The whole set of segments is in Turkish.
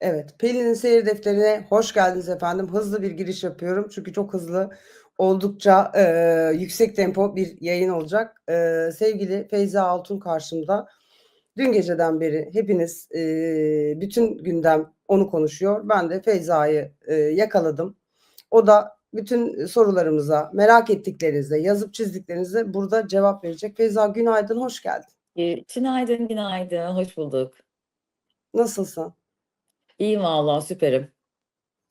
Evet, Pelin'in seyir defterine hoş geldiniz efendim. Hızlı bir giriş yapıyorum çünkü çok hızlı, oldukça, eee, yüksek tempo bir yayın olacak. Eee, sevgili Feyza Altun karşımda. Dün geceden beri hepiniz, eee, bütün gündem onu konuşuyor. Ben de Feyza'yı, eee, yakaladım. O da bütün sorularımıza, merak ettiklerinize, yazıp çizdiklerinize burada cevap verecek. Feyza günaydın, hoş geldin. Eee, günaydın, günaydın. Hoş bulduk. Nasılsın? İyiyim valla, süperim.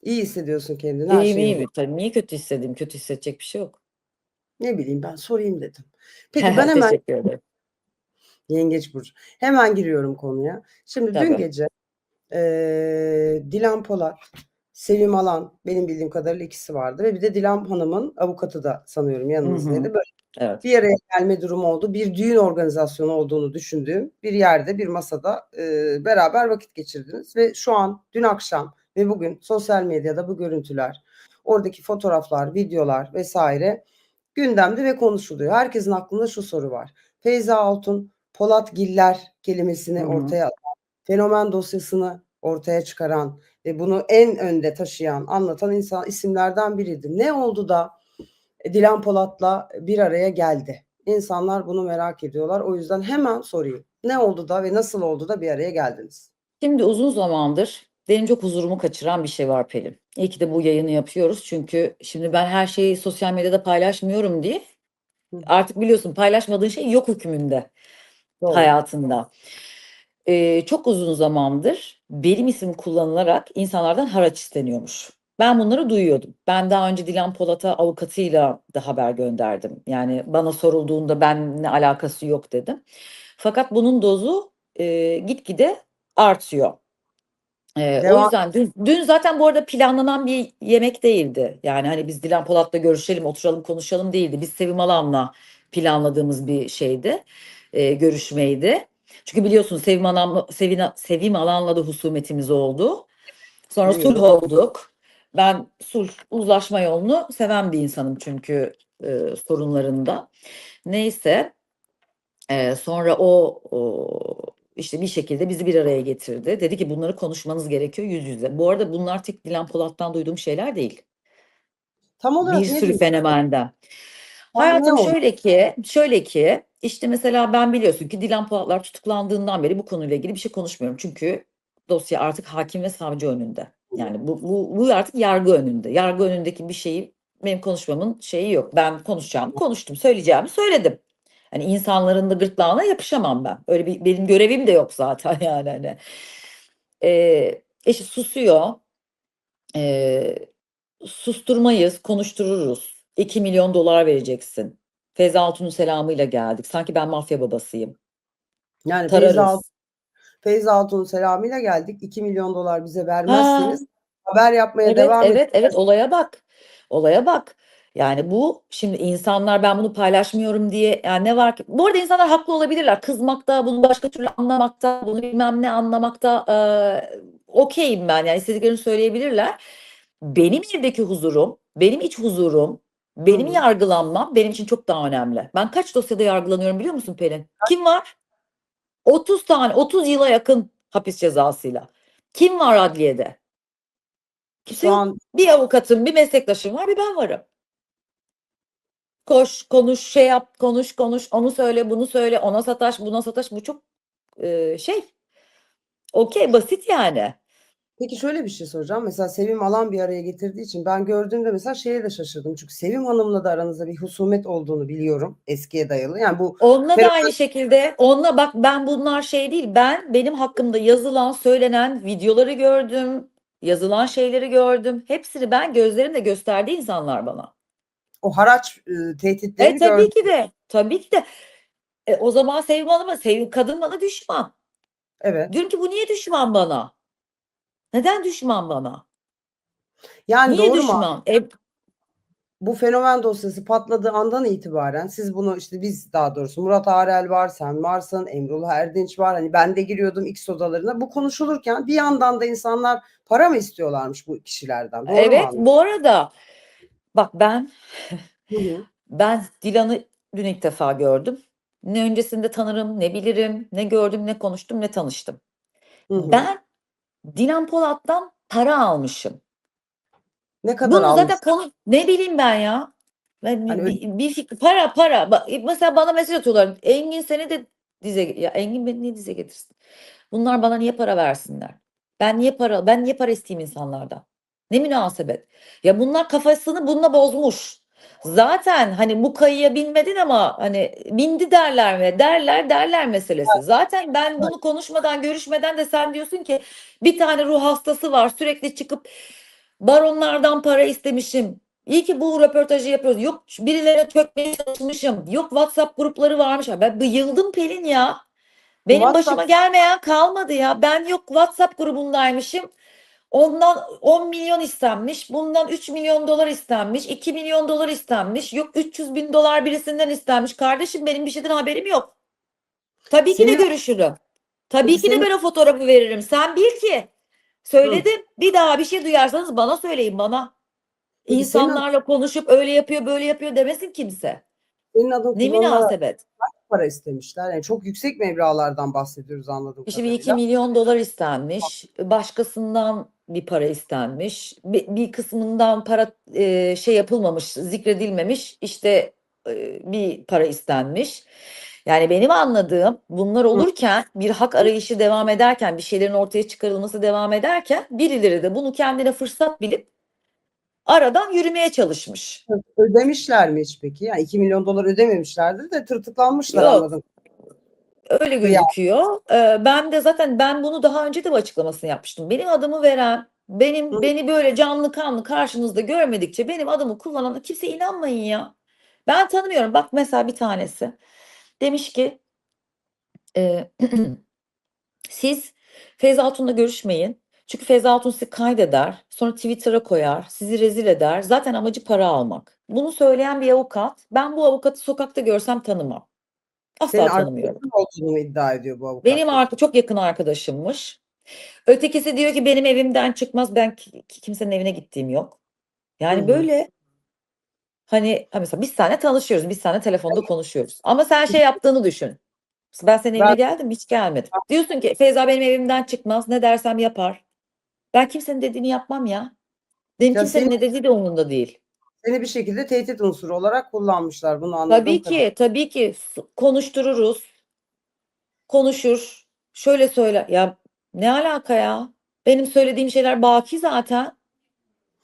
İyi hissediyorsun kendini, her İyiyim, şey iyiyim. yolunda. Tabii niye kötü hissedeyim? Kötü hissedecek bir şey yok. Ne bileyim ben, sorayım dedim. Peki ben hemen Teşekkür ederim. Yengeç burcu. Hemen giriyorum konuya. Şimdi dün Tabii. gece, eee, Dilan Polat, Sevim Alan, benim bildiğim kadarıyla ikisi vardı ve bir de Dilan Hanım'ın avukatı da sanıyorum Hı yanınızdaydı. Böyle Evet. bir araya gelme durumu oldu. Bir düğün organizasyonu olduğunu düşündüğüm bir yerde, bir masada, eee, beraber vakit geçirdiniz ve şu an dün akşam ve bugün sosyal medyada bu görüntüler, oradaki fotoğraflar, videolar vs. gündemde ve konuşuluyor. Herkesin aklında şu soru var. Feyza Altun, Polatgiller kelimesini Hı hı. ortaya atan, fenomen dosyasını ortaya çıkaran ve bunu en önde taşıyan, anlatan insan isimlerden biriydi. Ne oldu da e, Dilan Polat'la bir araya geldi? İnsanlar bunu merak ediyorlar. O yüzden hemen sorayım. Ne oldu da ve nasıl oldu da bir araya geldiniz? Şimdi uzun zamandır benim çok huzurumu kaçıran bir şey var Pelin. İyi ki de bu yayını yapıyoruz. Çünkü şimdi ben her şeyi sosyal medyada paylaşmıyorum diye artık biliyorsun paylaşmadığın şey yok hükmünde Doğru. hayatında. Eee, çok uzun zamandır benim isim kullanılarak insanlardan haraç isteniyormuş. Ben bunları duyuyordum. Ben daha önce Dilan Polat'a avukatıyla da haber gönderdim. Yani bana sorulduğunda benimle alakası yok dedim. Fakat bunun dozu, eee, gitgide artıyor. Eee, o yüzden dün dün zaten bu arada planlanan bir yemek değildi. Yani, hani, biz Dilan Polat'la görüşelim, oturalım, konuşalım değildi. Biz Sevim Alan'la planladığımız bir şeydi, eee, görüşmeydi. Çünkü biliyorsun Sevim Alan'la Sevina Sevim Alan'la da husumetimiz oldu. Sonra sulh olduk. Ben sulh, uzlaşma yolunu seven bir insanım çünkü, eee, sorunlarında. Neyse, eee, sonra o, ooo, işte, bir şekilde bizi bir araya getirdi. Dedi ki bunları konuşmanız gerekiyor yüz yüze. Bu arada bunlar tek Dilan Polat'tan duyduğum şeyler değil. Tam olarak Bir sürü fenomenden. Hayatım şöyle ki şöyle ki, işte, mesela ben biliyorsun ki Dilan Polatlar tutuklandığından beri bu konuyla ilgili bir şey konuşmuyorum. Çünkü dosya artık hâkim ve savcı önünde. Yani bu bu bu artık yargı önünde. Yargı önündeki bir şeyi benim konuşmamın şeyi yok. Ben konuşacağımı konuştum, söyleyeceğimi söyledim. Hani, insanların da gırtlağına yapışamam ben. Öyle bir benim görevim de yok zaten yani, hani. Eee, işte, susuyor. Eee, susturmayız, konuştururuz. $2.000.000 vereceksin. Feyza Altun'un selamıyla geldik. Sanki ben mafya babasıyım. Yani Feyza Tararız. Feyza Altun'un selamıyla geldik. $2.000.000 bize Ha. vermezseniz haber yapmaya Evet, devam evet, evet. edeceğiz. Olaya bak. Olaya bak. Yani bu şimdi insanlar ben bunu paylaşmıyorum diye yani ne var ki Bu arada insanlar haklı olabilirler. Kızmakta, bunu başka türlü anlamakta, bunu bilmem ne anlamakta, eee, okay'im ben. Yani istediklerini söyleyebilirler. Benim evdeki huzurum, benim iç huzurum, benim hı. yargılanmam benim için çok daha önemli. Ben kaç dosyada yargılanıyorum biliyor musun Pelin? Kim var? 30 tane, 30 yıla yakın hapis cezasıyla. Kim var adliyede? Kimse Şu an Bir avukatım, bir meslektaşım var, bir ben varım. Koş, konuş, şey yap, konuş, konuş, onu söyle, bunu söyle, ona sataş, buna sataş. Bu çok, eee, şey, okay, basit yani. Peki şöyle bir şey soracağım. Mesela Sevim Alan bir araya getirdiği için ben gördüğümde mesela şeye de şaşırdım. Çünkü Sevim Hanım'la da aranızda bir husumet olduğunu biliyorum. Eskiye dayalı. Yani bu Onunla da aynı şekilde, onunla bak ben bunlar şey değil. Ben benim hakkımda yazılan, söylenen videoları gördüm, yazılan şeyleri gördüm. Hepsini ben gözlerimle gösterdi insanlar bana. O haraç, E, tehditlerini tabii gördüm. ki de, tabii ki de. E, o zaman Sevim Hanım'a Sevim kadın bana düşman. Evet. Diyorum ki bu niye düşman bana? Neden düşman bana? Yani Niye doğru mu? düşman? E Bu fenomen dosyası patladığı andan itibaren siz bunu işte biz daha doğrusu Murat Arel var, sen varsın, Emrullah Erdinç var. Hani ben de giriyordum X odalarına. Bu konuşulurken bir yandan da insanlar para mı istiyorlarmış bu kişilerden? Doğru mu Evet, bu arada bak ben Hı hı. ben Dilan'ı dün ilk defa gördüm. Ne öncesinde tanırım, ne bilirim, ne gördüm, ne konuştum, ne tanıştım. Ben Dilan Polat'tan para almışım. Ne kadar Bunu almış? zaten konu ne bileyim ben ya. Ben Hani bir, bir fikir para para. Bak, mesela bana mesaj atıyorlar. Engin seni de dize ya Engin beni niye dize getirsin? Bunlar bana niye para versinler? Ben niye para ben niye para isteyeyim insanlardan? Ne münasebet? Ya bunlar kafasını bununla bozmuş. Zaten hani bu kayıya binmedin ama hani bindi derler mi? Derler derler meselesi. Zaten ben bunu konuşmadan görüşmeden de sen diyorsun ki bir tane ruh hastası var sürekli çıkıp baronlardan para istemişim. İyi ki bu röportajı yapıyoruz. Yok birilerine çökmeye çalışmışım. Yok WhatsApp grupları varmış. Ben yıldım Pelin ya. Benim WhatsApp- başıma gelmeyen kalmadı ya. Ben yok WhatsApp grubundaymışım. Ondan 10 milyon istenmiş. Bundan 3 milyon dolar istenmiş. 2 milyon dolar istenmiş. Yok 300 bin dolar birisinden istenmiş. Kardeşim benim bir şeyden haberim yok. Tabii ki de Senin- görüşürüm. Tabii Peki ki de senin- ben o fotoğrafı veririm. Sen bil ki. Söyledim. Bir daha bir şey duyarsanız bana söyleyin bana. Senin- İnsanlarla konuşup öyle yapıyor böyle yapıyor demesin kimse. Senin adın Ne münasebet. Para istemişler. Yani çok yüksek meblağlardan bahsediyoruz anladığım İşte bir 2 kadarıyla. milyon dolar istenmiş. Başkasından bir para istenmiş. Bir, bir kısmından para e, şey yapılmamış, zikredilmemiş. İşte e, bir para istenmiş. Yani benim anladığım bunlar olurken bir hak arayışı devam ederken bir şeylerin ortaya çıkarılması devam ederken birileri de bunu kendine fırsat bilip aradan yürümeye çalışmış. Ödemişler mi hiç peki? Yani 2 milyon dolar ödememişlerdir de tırtıklanmışlar Yok. anladım. Öyle gözüküyor. Ee, ben de zaten ben bunu daha önce de açıklamasını yapmıştım. Benim adımı veren, benim Hı. beni böyle canlı kanlı karşınızda görmedikçe benim adımı kullanan kimse inanmayın ya. Ben tanımıyorum. Bak mesela bir tanesi demiş ki e, siz Feyza Hatun'la görüşmeyin. Çünkü Feyza Hatun sizi kaydeder, sonra Twitter'a koyar, sizi rezil eder. Zaten amacı para almak. Bunu söyleyen bir avukat. Ben bu avukatı sokakta görsem tanımam. Asla Senin tanımıyorum. olduğunu iddia ediyor bu avukat. Benim arka çok yakın arkadaşımmış. Ötekisi diyor ki benim evimden çıkmaz. Ben ki- ki- kimsenin evine gittiğim yok. Yani Hı hı. böyle hani ha mesela biz seninle tanışıyoruz. Biz seninle telefonda konuşuyoruz. Ama sen şey yaptığını düşün. Ben senin evine Ben- geldim mi? hiç gelmedim. Diyorsun ki Feyza benim evimden çıkmaz. Ne dersem yapar. Ben kimsenin dediğini yapmam ya. Benim Ya kimsenin senin- ne dediği de umurumda değil. Seni bir şekilde tehdit unsuru olarak kullanmışlar. Bunu anladığım Tabii ki, tabii ki S- konuştururuz. Konuşur. Şöyle söyle. Ya ne alaka ya? Benim söylediğim şeyler baki zaten.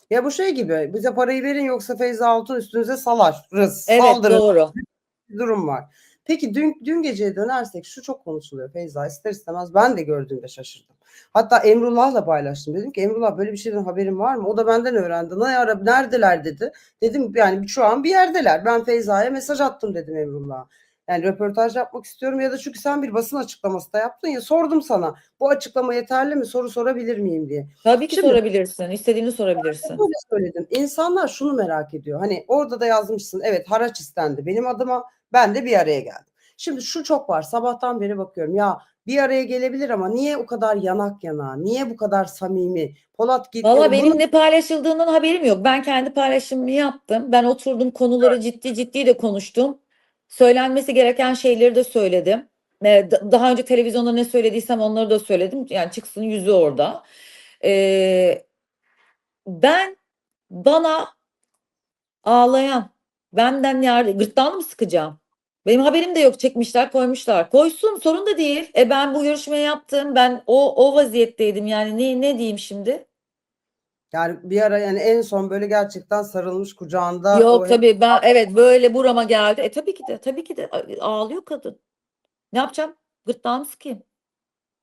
Ya bu şey gibi bize parayı verin yoksa Feyza Altun üstünüze salarız. Evet Saldırın. doğru. bir durum var. Peki dün, dün geceye dönersek şu çok konuşuluyor Feyza ister istemez ben de gördüğümde şaşırdım. Hatta Emrullah'la paylaştım. Dedim ki Emrullah böyle bir şeyden haberin var mı? O da benden öğrendi. Ne ara neredeler dedi. Dedim yani şu an bir yerdeler. Ben Feyza'ya mesaj attım dedim Emrullah'a. Yani röportaj yapmak istiyorum ya da çünkü sen bir basın açıklaması da yaptın ya sordum sana bu açıklama yeterli mi soru sorabilir miyim diye. Tabii ki Şimdi- sorabilirsin. İstediğini sorabilirsin. Böyle söyledim. İnsanlar şunu merak ediyor. Hani orada da yazmışsın. Evet haraç istendi benim adıma. Ben de bir araya geldim. Şimdi şu çok var. Sabahtan beri bakıyorum. Ya bir araya gelebilir ama niye o kadar yanak yana? Niye bu kadar samimi? Polat gitti. Valla Bunu- benim ne paylaşıldığından haberim yok. Ben kendi paylaşımımı yaptım. Ben oturdum konuları ciddi ciddi de konuştum. Söylenmesi gereken şeyleri de söyledim. Ee, da- Daha önce televizyonda ne söylediysem onları da söyledim. Yani çıksın yüzü orada. Ee, ben bana ağlayan, benden yardım, gırtlağını mı sıkacağım? Benim haberim de yok çekmişler koymuşlar. Koysun sorun da değil. E ben bu görüşmeyi yaptım. Ben o o vaziyetteydim. Yani ne ne diyeyim şimdi? Yani bir ara yani en son böyle gerçekten sarılmış kucağında. Yok o tabii ben evet böyle burama geldi. E tabii ki de tabii ki de ağlıyor kadın. Ne yapacağım? Gırtlağımı sıkayım.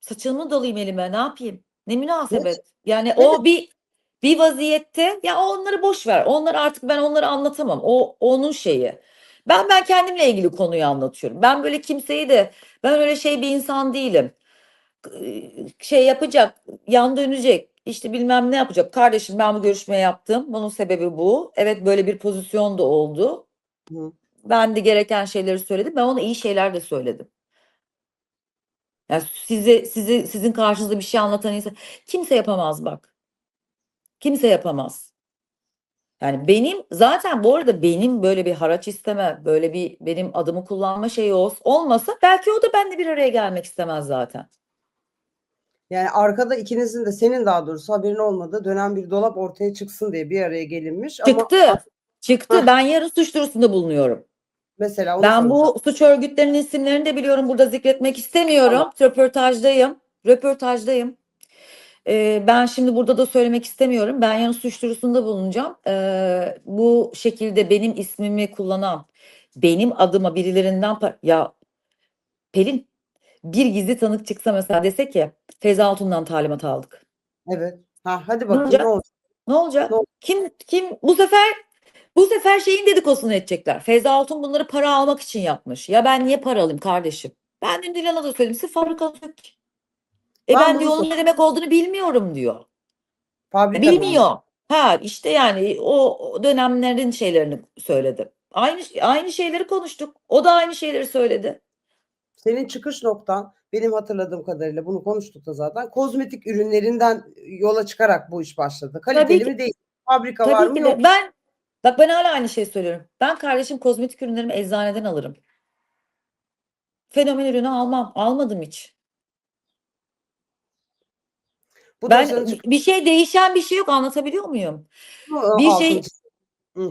Saçımı dolayayım elime ne yapayım? Ne münasebet. Yani o bir bir vaziyette ya onları boş ver. Onları artık ben onları anlatamam. O onun şeyi. Ben ben kendimle ilgili konuyu anlatıyorum. Ben böyle kimseyi de ben öyle şey bir insan değilim. Şey yapacak, yan dönecek, işte bilmem ne yapacak. Kardeşim ben bu görüşme yaptım. Bunun sebebi bu. Evet böyle bir pozisyon da oldu. Hı. Ben de gereken şeyleri söyledim. Ben ona iyi şeyler de söyledim. Yani size size sizin karşınızda bir şey anlatan insan kimse yapamaz bak. Kimse yapamaz. Yani benim zaten bu arada benim böyle bir haraç isteme, böyle bir benim adımı kullanma şeyi ol- olmasa belki o da benimle bir araya gelmek istemez zaten. Yani arkada ikinizin de senin daha doğrusu haberin olmadığı dönem bir dolap ortaya çıksın diye bir araya gelinmiş. Ama Çıktı. Çıktı. Hah. Ben yarın suç duyurusunda bulunuyorum. mesela onu Ben soracağım. bu suç örgütlerinin isimlerini de biliyorum. Burada zikretmek istemiyorum. Röportajdayım. Röportajdayım. Ee, ben şimdi burada da söylemek istemiyorum. Ben yarın suç duyurusunda bulunacağım. Ee, bu şekilde benim ismimi kullanan, benim adıma birilerinden ya Pelin bir gizli tanık çıksa mesela dese ki Feyza Altun'dan talimat aldık. Evet. Ha, hadi Ne bakayım olacak? ne olacak? Ne olacak? Ne olacak? Kim kim bu sefer bu sefer şeyin dedikodusunu edecekler. Feyza Altun bunları para almak için yapmış. Ya ben niye para alayım kardeşim? Ben dün Dilan'a da söyledim. Siz fabrika yok ki. E Ben ben diyor onun ne demek olduğunu bilmiyorum diyor. Fabrika Bilmiyor. Ha işte yani o dönemlerin şeylerini söyledi. Aynı aynı şeyleri konuştuk. O da aynı şeyleri söyledi. Senin çıkış noktan benim hatırladığım kadarıyla bunu konuştuk da zaten kozmetik ürünlerinden yola çıkarak bu iş başladı. Kaliteli ki. mi değil? Fabrika var Tabii mı ki yok? ben bak ben hala aynı şeyi söylüyorum. Ben kardeşim kozmetik ürünlerimi eczaneden alırım. Fenomen ürünü almam. Almadım hiç. Bu Ben çıkışı bir şey değişen bir şey yok anlatabiliyor muyum? bir şey-.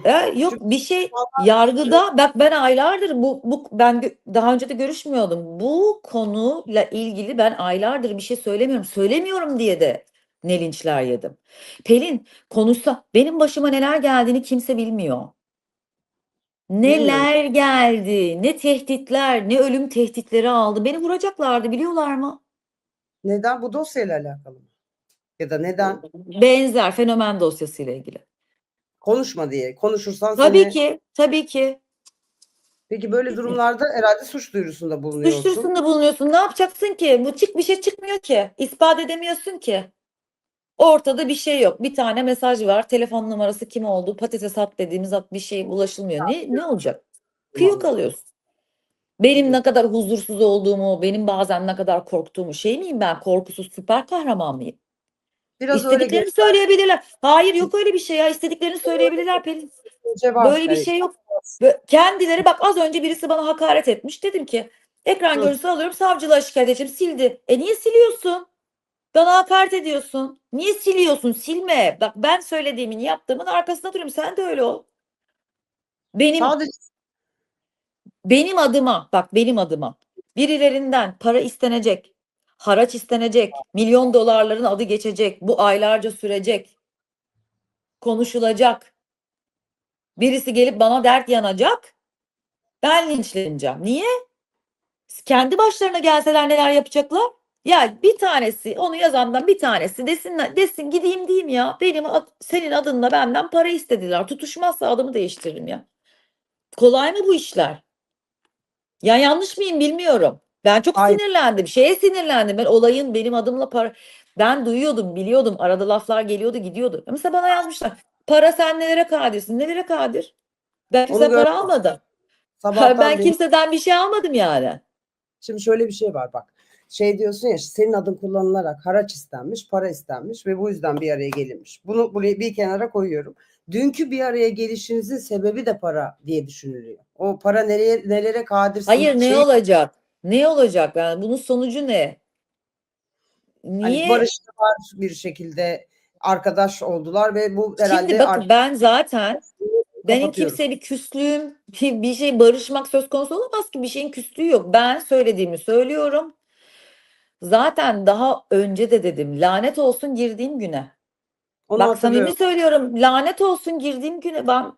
E, yok bir şey yargıda bak ben aylardır bu, bu ben daha önce de görüşmüyordum. Bu konuyla ilgili ben aylardır bir şey söylemiyorum. Söylemiyorum diye de ne linçler yedim. Pelin konuşsa benim başıma neler geldiğini kimse bilmiyor. Neler geldi, ne tehditler, ne ölüm tehditleri aldı. Beni vuracaklardı biliyorlar mı? Neden? Bu dosyayla alakalı mı? Ya da neden? Benzer fenomen dosyasıyla ilgili. Konuşma diye. Konuşursan Tabii seni... ki, tabii ki. Peki böyle durumlarda herhalde suç duyurusunda bulunuyorsun. Suç duyurusunda bulunuyorsun. Ne yapacaksın ki? Bu çık bir şey çıkmıyor ki. İspat edemiyorsun ki. Ortada bir şey yok. Bir tane mesaj var. Telefon numarası kim oldu? Patates at dediğimiz at bir şey ulaşılmıyor. Ne ne olacak? Kıyı kalıyorsun. Benim ne kadar huzursuz olduğumu, benim bazen ne kadar korktuğumu şey miyim ben? Korkusuz süper kahraman mıyım? Biraz öyle İstediklerini söyleyebilirler. Hayır yok öyle bir şey ya. İstediklerini söyleyebilirler Pelin. Böyle bir şey yok. Kendileri bak az önce birisi bana hakaret etmiş. Dedim ki ekran Hı. görüntüsü alıyorum savcılığa şikayet edeceğim. Sildi. E niye siliyorsun? Bana hakaret ediyorsun. Niye siliyorsun? Silme. Bak ben söylediğimin yaptığımın arkasında duruyorum. Sen de öyle ol. Benim Sadece benim adıma bak benim adıma birilerinden para istenecek, haraç istenecek, milyon dolarların adı geçecek, bu aylarca sürecek, konuşulacak. Birisi gelip bana dert yanacak, ben linçleneceğim. Niye? Kendi başlarına gelseler neler yapacaklar? Ya bir tanesi, onu yazandan bir tanesi desin, desin gideyim diyeyim ya. Benim ad- senin adınla benden para istediler. Tutuşmazsa adımı değiştiririm ya. Kolay mı bu işler? Ya yanlış mıyım bilmiyorum. Ben çok Hayır. sinirlendim. Şeye sinirlendim. Ben olayın benim adımla para ben duyuyordum, biliyordum. Arada laflar geliyordu, gidiyordu. Mesela bana yazmışlar. Para sen nelere kadirsin? Nelere kadir? Ben kimse para almadım. sabahtan Ben beri- kimseden bir şey almadım yani. Şimdi şöyle bir şey var bak. Şey diyorsun ya senin adın kullanılarak haraç istenmiş, para istenmiş ve bu yüzden bir araya gelinmiş. Bunu buraya bir kenara koyuyorum. Dünkü bir araya gelişinizin sebebi de para diye düşünülüyor. O para nereye nelere kadirsin? Hayır ne şey- olacak? Ne olacak? Yani bunun sonucu ne? hani Niye? barıştılar bir şekilde arkadaş oldular ve bu herhalde Şimdi bakın ben zaten benim kimseye bir küslüğüm, bir, bir şey barışmak söz konusu olamaz ki bir şeyin küslüğü yok. Ben söylediğimi söylüyorum. Zaten daha önce de dedim lanet olsun girdiğim güne. onu Bak samimi söylüyorum lanet olsun girdiğim güne ben-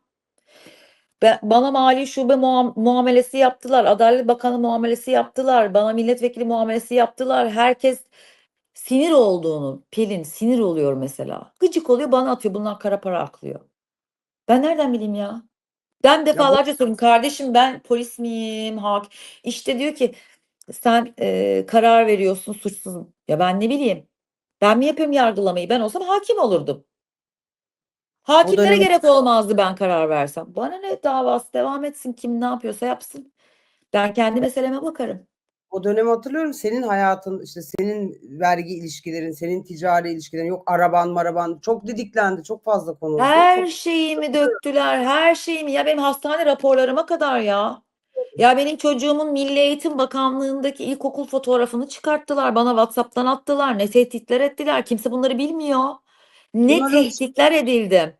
bana mali şube muam- muamelesi yaptılar. Adalet Bakanı muamelesi yaptılar. Bana milletvekili muamelesi yaptılar. Herkes sinir olduğunu, Pelin sinir oluyor mesela. Gıcık oluyor bana atıyor. Bunlar kara para aklıyor. Ben nereden bileyim ya? Ben defalarca söyledim. Kardeşim ben polis miyim? Hak. İşte diyor ki sen e, karar veriyorsun suçsuzum. Ya ben ne bileyim. Ben mi yapıyorum yargılamayı? Ben olsam hakim olurdum. Hakimlere dönem- gerek olmazdı ben karar versem. Bana ne davası devam etsin kim ne yapıyorsa yapsın. Ben kendi meseleme bakarım. O dönemi hatırlıyorum. Senin hayatın, işte senin vergi ilişkilerin, senin ticari ilişkilerin, yok araban maraban çok didiklendi, çok fazla konuldu. Her şeyimi döktüler, her şeyimi. Ya benim hastane raporlarıma kadar ya. Ya benim çocuğumun Milli Eğitim Bakanlığı'ndaki ilkokul fotoğrafını çıkarttılar. Bana WhatsApp'tan attılar. Ne tehditler ettiler. Kimse bunları bilmiyor. Ne Bunların- tehditler edildim.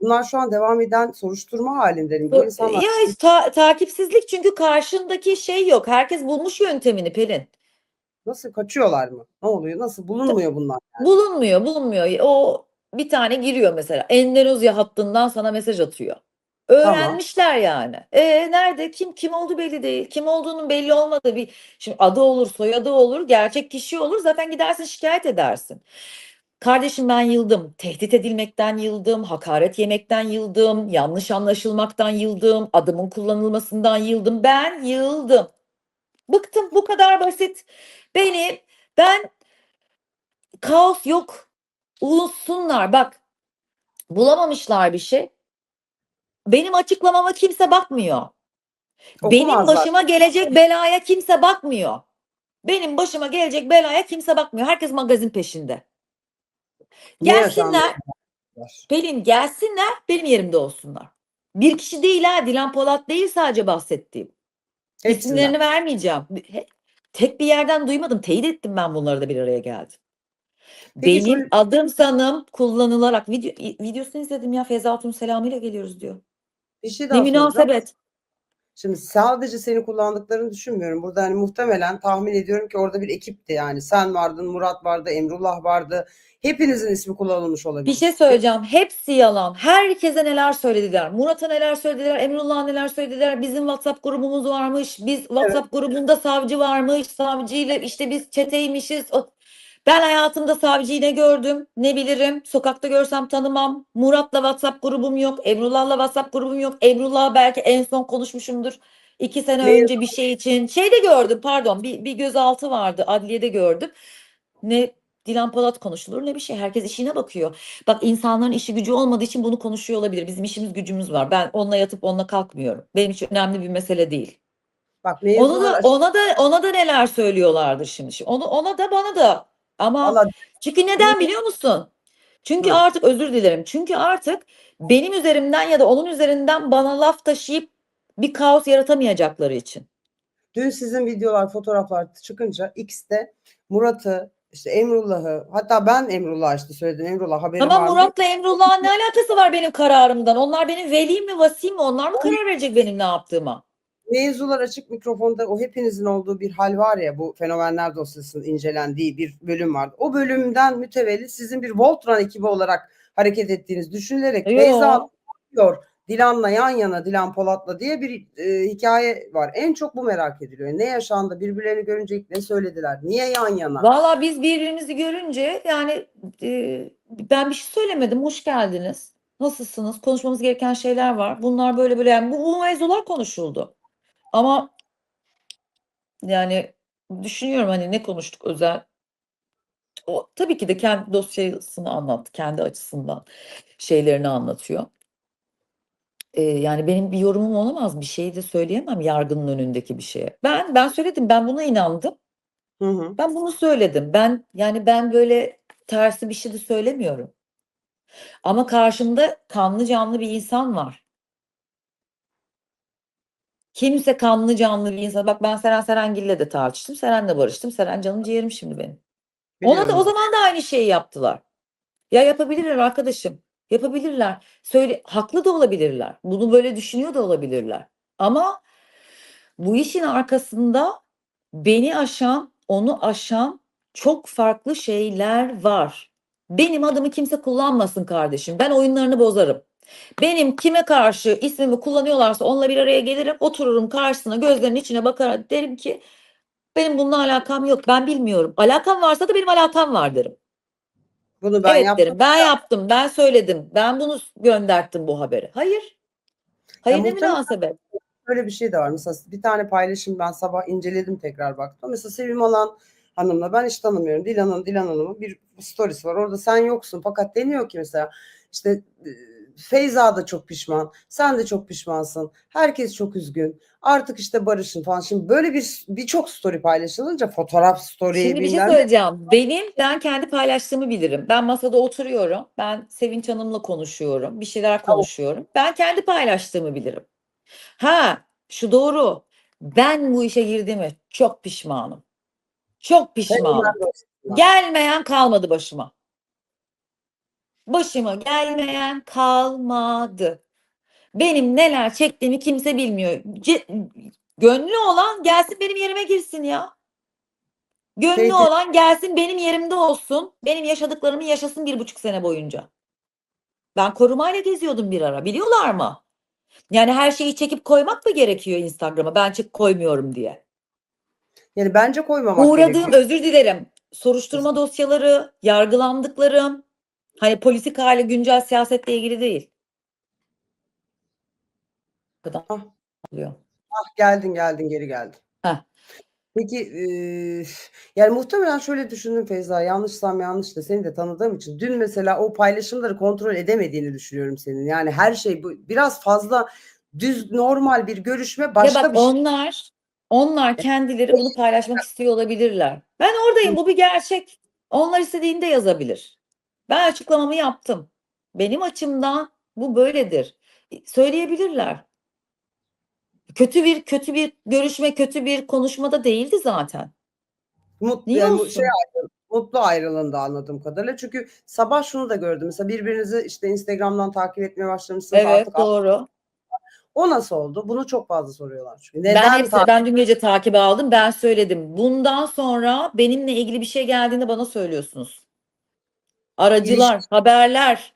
Bunlar şu an devam eden soruşturma halinde. Bu insanlar Ya ta- takipsizlik çünkü karşındaki şey yok. Herkes bulmuş yöntemini Pelin. nasıl kaçıyorlar mı? Ne oluyor? Nasıl bulunmuyor bunlar? Bulunmuyor, bulunmuyor. O bir tane giriyor mesela. Endonezya hattından sana mesaj atıyor. Öğrenmişler yani. E nerede? Kim kim oldu belli değil. Kim olduğunun belli olmadığı bir şimdi adı olur, soyadı olur, gerçek kişi olur. Zaten gidersin şikayet edersin. Kardeşim ben yıldım. Tehdit edilmekten yıldım, hakaret yemekten yıldım, yanlış anlaşılmaktan yıldım, adımın kullanılmasından yıldım. Ben yıldım. Bıktım bu kadar basit. Beni ben kaos yok. Unutsunlar bak. Bulamamışlar bir şey. Benim açıklamama kimse bakmıyor. Benim Okumazlar. başıma gelecek belaya kimse bakmıyor. Benim başıma gelecek belaya kimse bakmıyor. Herkes magazin peşinde. Ne Gelsinler. Pelin gelsinler benim yerimde olsunlar. Bir kişi değil ha Dilan Polat değil sadece bahsettiğim. Hepsinden. İsimlerini vermeyeceğim. Tek bir yerden duymadım. Teyit ettim ben bunları da bir araya geldim. Peki Benim şöyle- adım sanım kullanılarak video, videosunu izledim ya Feyza Hatun selamıyla geliyoruz diyor. Bir şey Ne daha soracağım. münasebet. Şimdi sadece seni kullandıklarını düşünmüyorum. Burada hani muhtemelen tahmin ediyorum ki orada bir ekipti yani. Sen vardın, Murat vardı, Emrullah vardı. Hepinizin ismi kullanılmış olabilir. Bir şey söyleyeceğim. Hepsi yalan. Herkese neler söylediler. Murat'a neler söylediler. Emrullah'a neler söylediler. Bizim WhatsApp grubumuz varmış. Biz WhatsApp grubunda savcı varmış. Savcıyla işte biz çeteymişiz. O- Ben hayatımda savcıyı ne gördüm, ne bilirim. Sokakta görsem tanımam. Murat'la WhatsApp grubum yok. Emrullah'la WhatsApp grubum yok. Emrullah belki en son konuşmuşumdur. İki sene Ne önce bir şey için. Şeyde gördüm pardon. Bir, bir gözaltı vardı. Adliyede gördüm. Ne Dilan Polat konuşulur ne bir şey. Herkes işine bakıyor. Bak insanların işi gücü olmadığı için bunu konuşuyor olabilir. Bizim işimiz gücümüz var. Ben onunla yatıp onunla kalkmıyorum. Benim için önemli bir mesele değil. Bak Ona da ona da ona da neler söylüyorlardır şimdi. Şimdi Onu ona da bana da. Ama Valla çünkü neden biliyor musun? Çünkü Hı. artık özür dilerim. Çünkü artık benim üzerimden ya da onun üzerinden bana laf taşıyıp bir kaos yaratamayacakları için. dün sizin videolar, fotoğraflar çıkınca X'te Murat'ı, işte Emrullah'ı, hatta ben Emrullah işte söyledim. Emrullah haberim Ama vardı. Murat'la Emrullah'ın ne alakası var benim kararımdan? Onlar benim velim mi, vasim mi? Onlar mı karar verecek benim ne yaptığıma? Mevzular açık mikrofonda o hepinizin olduğu bir hal var ya bu fenomenler dosyasının incelendiği bir bölüm vardı. O bölümden mütevellit sizin bir Voltran ekibi olarak hareket ettiğiniz düşünülerek Yo. Beyza diyor Dilan'la yan yana Dilan Polat'la diye bir e, hikaye var. En çok bu merak ediliyor. Ne yaşandı? Birbirlerini görünce ilk ne söylediler? Niye yan yana? Valla biz birbirimizi görünce yani e, ben bir şey söylemedim. Hoş geldiniz. Nasılsınız? Konuşmamız gereken şeyler var. Bunlar böyle böyle yani bu, bu mevzular konuşuldu. Ama yani düşünüyorum hani ne konuştuk özel. O tabii ki de kendi dosyasını anlattı. Kendi açısından şeylerini anlatıyor. Yani benim bir yorumum olamaz. Bir şeyi de söyleyemem yargının önündeki bir şeye. Ben ben söyledim. Ben buna inandım. Hı hı. Ben bunu söyledim. Ben yani ben böyle tersi bir şey de söylemiyorum. Ama karşımda kanlı canlı bir insan var. Kimse kanlı canlı bir insan. Bak ben Seren Serengil'le de tartıştım. Seren'le barıştım. Seren canım ciğerim şimdi benim. Ona da o Biliyorum. zaman da aynı şeyi yaptılar. Ya yapabilirler arkadaşım. Yapabilirler. Söyle haklı da olabilirler. Bunu böyle düşünüyor da olabilirler. Ama bu işin arkasında beni aşan, onu aşan çok farklı şeyler var. Benim adımı kimse kullanmasın kardeşim. Ben oyunlarını bozarım. Benim kime karşı ismimi kullanıyorlarsa onunla bir araya gelirim, otururum karşısına, gözlerinin içine bakarak derim ki benim bununla alakam yok. Ben bilmiyorum. Alakam varsa da benim alakam var derim. Bunu ben evet yaptım. derim. Ben yaptım. Ben söyledim. Ben bunu gönderttim bu haberi. Hayır. Hayır ne muhtemelen- münasebet. Böyle bir şey de var. Mesela bir tane paylaşım ben sabah inceledim tekrar baktım. Mesela Sevim Alan Hanım'la ben hiç tanımıyorum. Dilan Hanım, Dilan Hanım'ın bir stories var. Orada sen yoksun. Fakat deniyor ki mesela işte Feyza da çok pişman. Sen de çok pişmansın. Herkes çok üzgün. Artık işte barışın falan. Şimdi böyle bir birçok story paylaşılınca fotoğraf story Şimdi bir şey bilmem söyleyeceğim. Benim ben kendi paylaştığımı bilirim. Ben masada oturuyorum. Ben Sevinç Hanım'la konuşuyorum. Bir şeyler konuşuyorum. Ben kendi paylaştığımı bilirim. Ha, şu doğru. Ben bu işe girdiğime çok pişmanım. Çok pişmanım. Pişman. Gelmeyen kalmadı başıma. Başıma gelmeyen kalmadı. Benim neler çektiğimi kimse bilmiyor. Ce- gönlü olan gelsin benim yerime girsin ya. Gönlü Peki. olan gelsin benim yerimde olsun. Benim yaşadıklarımı yaşasın bir buçuk sene boyunca. Ben korumayla geziyordum bir ara. Biliyorlar mı? Yani her şeyi çekip koymak mı gerekiyor Instagram'a? Ben çek koymuyorum diye. Yani bence koymamak Uğradığım gerekiyor. özür dilerim. Soruşturma dosyaları, yargılandıklarım, hani politik hali güncel siyasetle ilgili değil. Kadar Ah. oluyor. Ah, geldin geldin geri geldin. Heh. Peki eee, yani muhtemelen şöyle düşündüm Feyza yanlışsam yanlış da seni de tanıdığım için dün mesela o paylaşımları kontrol edemediğini düşünüyorum senin. Yani her şey bu biraz fazla düz normal bir görüşme Ya başka bak bir şey. onlar onlar kendileri bunu paylaşmak istiyor olabilirler. Ben oradayım. Bu bir gerçek. Onlar istediğinde yazabilir. Ben açıklamamı yaptım. Benim açımdan bu böyledir. Söyleyebilirler. Kötü bir kötü bir görüşme, kötü bir konuşmada değildi zaten. Mutlu, Niye yani olsun? şey ayrı- mutlu ayrılığında anladığım kadarıyla. Çünkü sabah şunu da gördüm. Mesela birbirinizi işte Instagram'dan takip etmeye başlamışsınız Evet, artık. doğru. O nasıl oldu? Bunu çok fazla soruyorlar. Çünkü Ben neden hepsi, takip- ben dün gece takip aldım. Ben söyledim. Bundan sonra benimle ilgili bir şey geldiğinde bana söylüyorsunuz. Aracılar, haberler.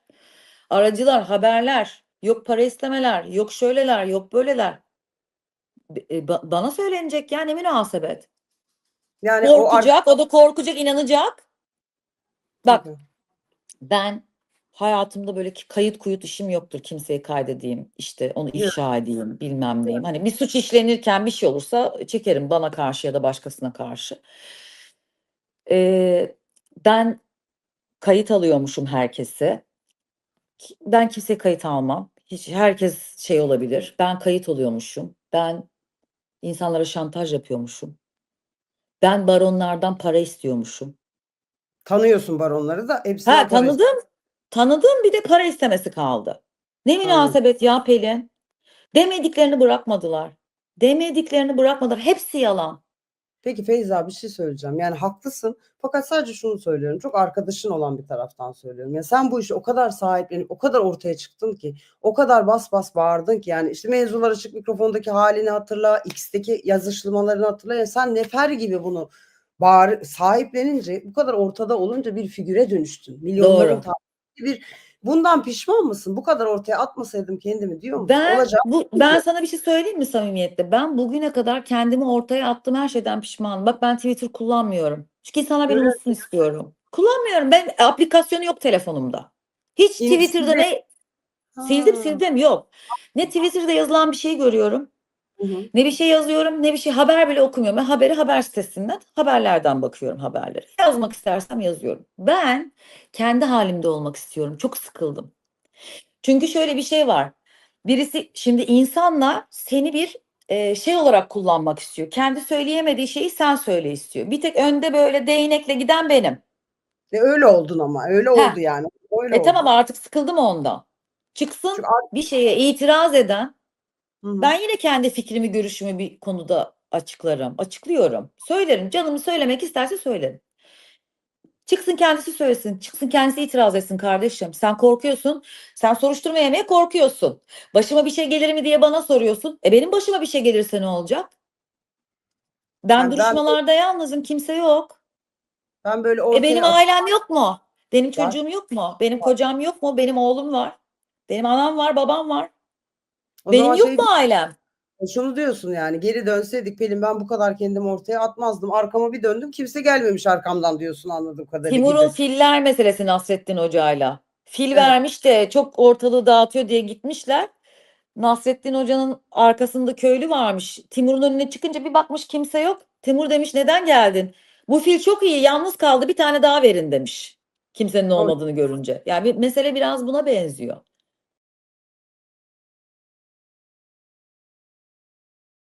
Aracılar, haberler. Yok para istemeler, yok şöyleler, yok böyleler. E, ba- bana söylenecek ya ne münasebet. yani o Korkacak, o da korkacak, inanacak. Bak Hı hı. ben hayatımda böyle kayıt kuyut işim yoktur kimseyi kaydedeyim işte onu ifşa edeyim bilmem neyim. Hani bir suç işlenirken bir şey olursa çekerim bana karşı ya da başkasına karşı. Ee, ben kayıt alıyormuşum herkese. Ki- Ben kimseye kayıt almam. Hiç herkes şey olabilir. Ben kayıt oluyormuşum. Ben insanlara şantaj yapıyormuşum. Ben baronlardan para istiyormuşum. tanıyorsun baronları da hepsine Ha para tanıdım. Tanıdım bir de para istemesi kaldı. Ne münasebet ya Pelin. Demediklerini bırakmadılar. Demediklerini bırakmadılar. Hepsi yalan. Peki Feyza bir şey söyleyeceğim. Yani haklısın. Fakat sadece şunu söylüyorum. Çok arkadaşın olan bir taraftan söylüyorum. Ya sen bu işi o kadar sahiplenip o kadar ortaya çıktın ki, o kadar bas bas bağırdın ki yani işte mevzular açık mikrofondaki halini hatırla, X'teki yazışmalarını hatırla. Ya sen nefer gibi bunu bağır, sahiplenince bu kadar ortada olunca bir figüre dönüştün. Milyonların Doğru. bir bundan pişman mısın? Bu kadar ortaya atmasaydım kendimi diyor musun? Ben Olacak. bu ben sana bir şey söyleyeyim mi samimiyetle? Ben bugüne kadar kendimi ortaya attığım her şeyden pişmanım. Bak ben Twitter kullanmıyorum. Çünkü insanlar beni Evet. unutsun istiyorum. Kullanmıyorum. Ben aplikasyonu yok telefonumda. Hiç İn- Twitter'da ne sildim sildim yok. Ne Twitter'da yazılan bir şey görüyorum. Hı hı. Ne bir şey yazıyorum ne bir şey haber bile okumuyorum. Ben haberi haber sitesinden haberlerden bakıyorum haberleri. Yazmak istersem yazıyorum. Ben kendi halimde olmak istiyorum. Çok sıkıldım. Çünkü şöyle bir şey var. Birisi şimdi insanlar seni bir e, şey olarak kullanmak istiyor. Kendi söyleyemediği şeyi sen söyle istiyor. Bir tek önde böyle değnekle giden benim. E öyle oldun ama. Öyle Ha. oldu yani. Öyle E oldu. tamam artık sıkıldım ondan. Çıksın Çünkü ar- bir şeye itiraz eden Hı hı. Ben yine kendi fikrimi, görüşümü bir konuda açıklarım, açıklıyorum. Söylerim. Canımı söylemek isterse söylerim. Çıksın kendisi söylesin. Çıksın kendisi itiraz etsin kardeşim. Sen korkuyorsun. Sen soruşturma yemeye korkuyorsun. Başıma bir şey gelir mi diye bana soruyorsun. E benim başıma bir şey gelirse ne olacak? Ben Yani ben- duruşmalarda yalnızım. Kimse yok. Ben böyle E ortaya benim at- ailem yok mu? Benim Var. çocuğum yok mu? Benim kocam yok mu? Benim oğlum var. Benim anam var, babam var. O Benim zaman yok şey- mu ailem? şunu diyorsun yani geri dönseydik Pelin ben bu kadar kendimi ortaya atmazdım. Arkama bir döndüm kimse gelmemiş arkamdan diyorsun anladığım kadarıyla. Timur'un gibi. filler meselesi Nasrettin Hoca'yla. Fil Evet. vermiş de çok ortalığı dağıtıyor diye gitmişler. Nasrettin Hoca'nın arkasında köylü varmış. Timur'un önüne çıkınca bir bakmış kimse yok. Timur demiş neden geldin? Bu fil çok iyi yalnız kaldı bir tane daha verin demiş. Kimsenin olmadığını görünce. Yani bir, mesele biraz buna benziyor.